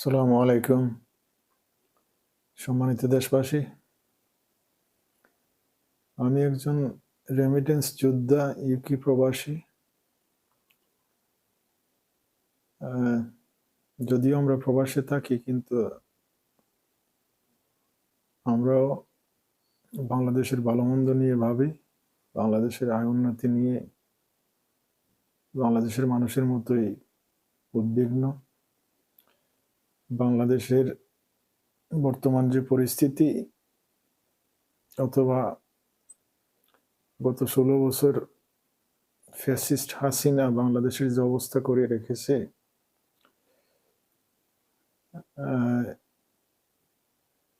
সালামু আলাইকুম। সম্মানিত দেশবাসী, আমি একজন রেমিটেন্স যোদ্ধা ইউকি প্রবাসী। যদিও আমরা প্রবাসে থাকি, কিন্তু আমরাও বাংলাদেশের ভালো মন্দ নিয়ে ভাবি, বাংলাদেশের আয় উন্নতি নিয়ে। বাংলাদেশের মানুষের মতোই উদ্বিগ্ন। বাংলাদেশের বর্তমান যে পরিস্থিতি অথবা গত ষোলো বছর ফ্যাসিস্ট হাসিনা বাংলাদেশের যে অবস্থা করে রেখেছে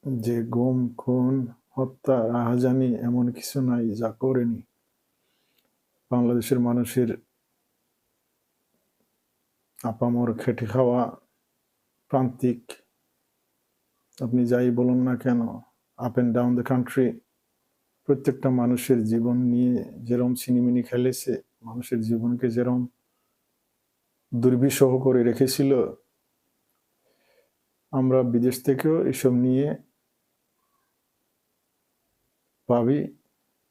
যে গুম, খুন, হত্যা, রাহাজানি এমন কিছু নাই, যা করেনি। বাংলাদেশের মানুষের আপামর খেটে খাওয়া প্রান্তিক। আপনি যাই বলুন না কেন up and down the country প্রত্যেকটা মানুষের জীবন নিয়ে যেরম ছিনিমিনি খেলেছে, মানুষের জীবনকে যেরম দুর্বিষহ করে রেখেছিল, আমরা বিদেশ থেকেও এসব নিয়ে ভাবি,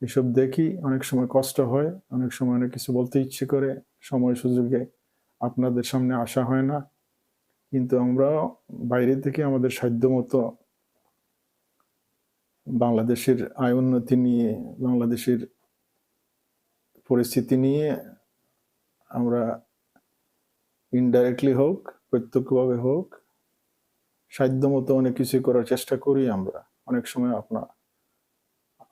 এসব দেখি, অনেক সময় কষ্ট হয়, অনেক সময় অনেক কিছু বলতে ইচ্ছে করে, সময় সুযোগে আপনাদের সামনে আসা হয় না। কিন্তু আমরা বাইরে থেকে আমাদের সাধ্য মতো বাংলাদেশের আয় উন্নতি নিয়ে, বাংলাদেশের পরিস্থিতি নিয়ে আমরা ইনডাইরেক্টলি হোক, প্রত্যক্ষভাবে হোক সাধ্য মতো অনেক কিছু করার চেষ্টা করি আমরা। অনেক সময় আপনা,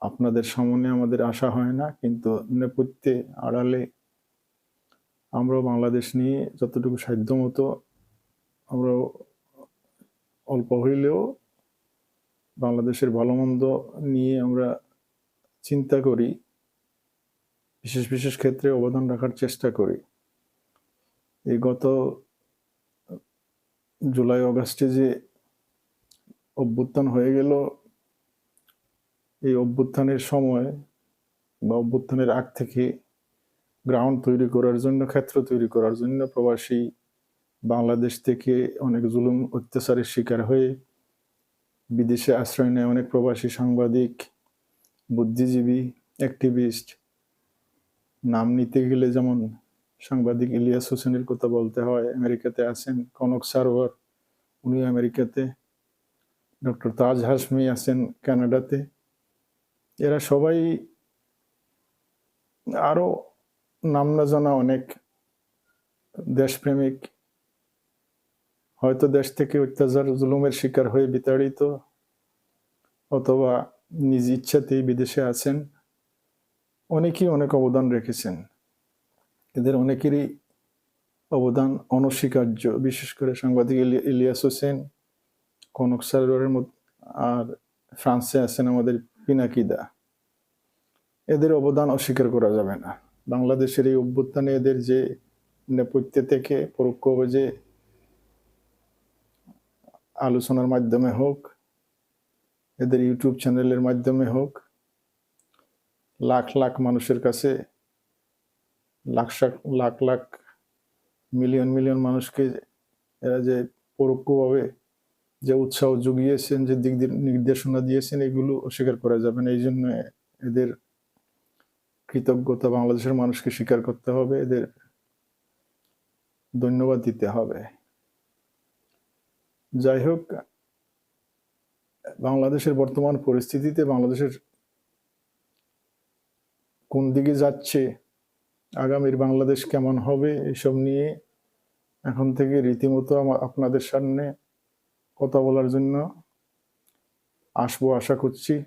আপনাদের সামনে আমাদের আসা হয় না, কিন্তু নেপথ্যে আড়ালে আমরা বাংলাদেশ নিয়ে যতটুকু সাধ্য মতো আমরা অল্প হইলেও বাংলাদেশের ভালো মন্দ নিয়ে আমরা চিন্তা করি, বিশেষ বিশেষ ক্ষেত্রে অবদান রাখার চেষ্টা করি। এই গত জুলাই, অগাস্টে যে অভ্যুত্থান হয়ে গেল, এই অভ্যুত্থানের সময় বা অভ্যুত্থানের আগ থেকে গ্রাউন্ড তৈরি করার জন্য, ক্ষেত্র তৈরি করার জন্য প্রবাসী বাংলাদেশ থেকে অনেক জুলুম, অত্যাচারের শিকার হয়ে বিদেশে আশ্রয় নেয় অনেক প্রবাসী সাংবাদিক, বুদ্ধিজীবী অ্যাক্টিভিস্ট নাম নিতে গেলে যেমন সাংবাদিক ইলিয়াস হোসেনের কথা বলতে হয়, আমেরিকাতে আছেন কনক সারোয়ার উনি আমেরিকাতে। ডক্টর তাজ হাসমি আছেন কানাডাতে। এরা সবাই আরও নাম না জানা অনেক দেশপ্রেমিক হয়তো দেশ থেকে অত্যাচার, জুলুমের শিকার হয়ে বিতাড়িত অথবা নিজ ইচ্ছাতেই বিদেশে আছেন, অনেকেই অনেক অবদান রেখেছেন। এদের অনেকেরই অবদান অনস্বীকার্য। বিশেষ করে সাংবাদিক ইলিয়াস হোসেন, কনক সারোয়ারের মত আর ফ্রান্সে আছেন আমাদের পিনাকিদা। এদের অবদান অস্বীকার করা যাবে না। বাংলাদেশের এই অভ্যুত্থানে এদের যে নেপথ্যে থেকে পরোক্ষভাবে যে আলোচনার মাধ্যমে হোক, এদের ইউটিউব চ্যানেলের মাধ্যমে হোক, লাখ লাখ মানুষের কাছে লাখ লাখ লাখ মিলিয়ন মিলিয়ন মানুষকে এরা যে পরোক্ষভাবে যে উৎসাহ জুগিয়েছেন, যে দিক নির্দেশনা দিয়েছেন, এগুলো অস্বীকার করা যাবে না। এই জন্য এদের কৃতজ্ঞতা বাংলাদেশের মানুষকে স্বীকার করতে হবে, এদের ধন্যবাদ দিতে হবে। যাই হোক, বাংলাদেশের বর্তমান পরিস্থিতিতে বাংলাদেশের কোন দিকে যাচ্ছে, আগামীর বাংলাদেশ কেমন হবে, এসব নিয়ে এখন থেকে রীতিমতো আমা- আপনাদের সামনে কথা বলার জন্য আসব আশা করছি।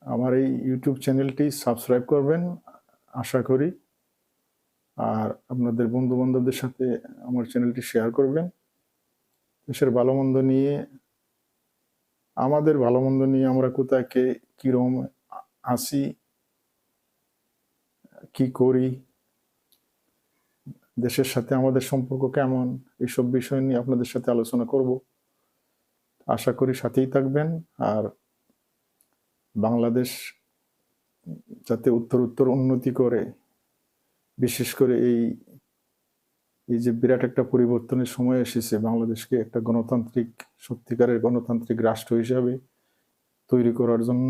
আমার এই ইউটিউব চ্যানেলটি সাবস্ক্রাইব করবেন, আশা করি। আর আপনাদের বন্ধু বান্ধবদের সাথে আমার চ্যানেলটি শেয়ার করবেন। দেশের ভালো মন্দ নিয়ে, আমাদের ভালো মন্দ নিয়ে আমরা কোথায় কে, কিরম আসি, কি করি, দেশের সাথে আমাদের সম্পর্ক কেমন, এইসব বিষয় নিয়ে আপনাদের সাথে আলোচনা করব। আশা করি সাথেই থাকবেন। আর বাংলাদেশ যাতে উত্তর উত্তর উন্নতি করে, বিশেষ করে এই এই যে বিরাট একটা পরিবর্তনের সময় এসেছে, বাংলাদেশকে একটা গণতান্ত্রিক, সত্যিকারের গণতান্ত্রিক রাষ্ট্র হিসাবে তৈরি করার জন্য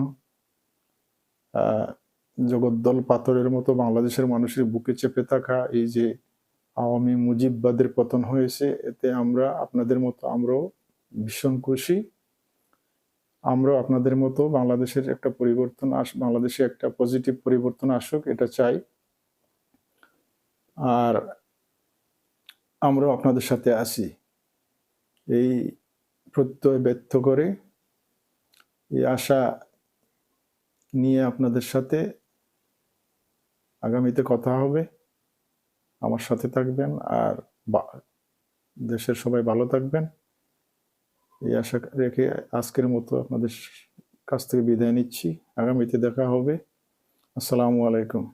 জগদ্দল পাথরের মতো বাংলাদেশের মানুষের বুকে চেপে থাকা এই যে আওয়ামী মুজিববাদের পতন হয়েছে, এতে আমরা আপনাদের মতো, আমরাও ভীষণ খুশি। আমরাও আপনাদের মতো বাংলাদেশের একটা পরিবর্তন আস, বাংলাদেশে একটা পজিটিভ পরিবর্তন আসুক, এটা চাই। আর আমরাও আপনাদের সাথে আছি। এই প্রত্যয় ব্যক্ত করে এই আশা নিয়ে আপনাদের সাথে আগামীতে কথা হবে। আমার সাথে থাকবেন আর দেশের সবাই ভালো থাকবেন। এই আশা রেখে আজকের মতো আপনাদের কাছ থেকে বিদায় নিচ্ছি। আগামীতে দেখা হবে। আসসালামু আলাইকুম।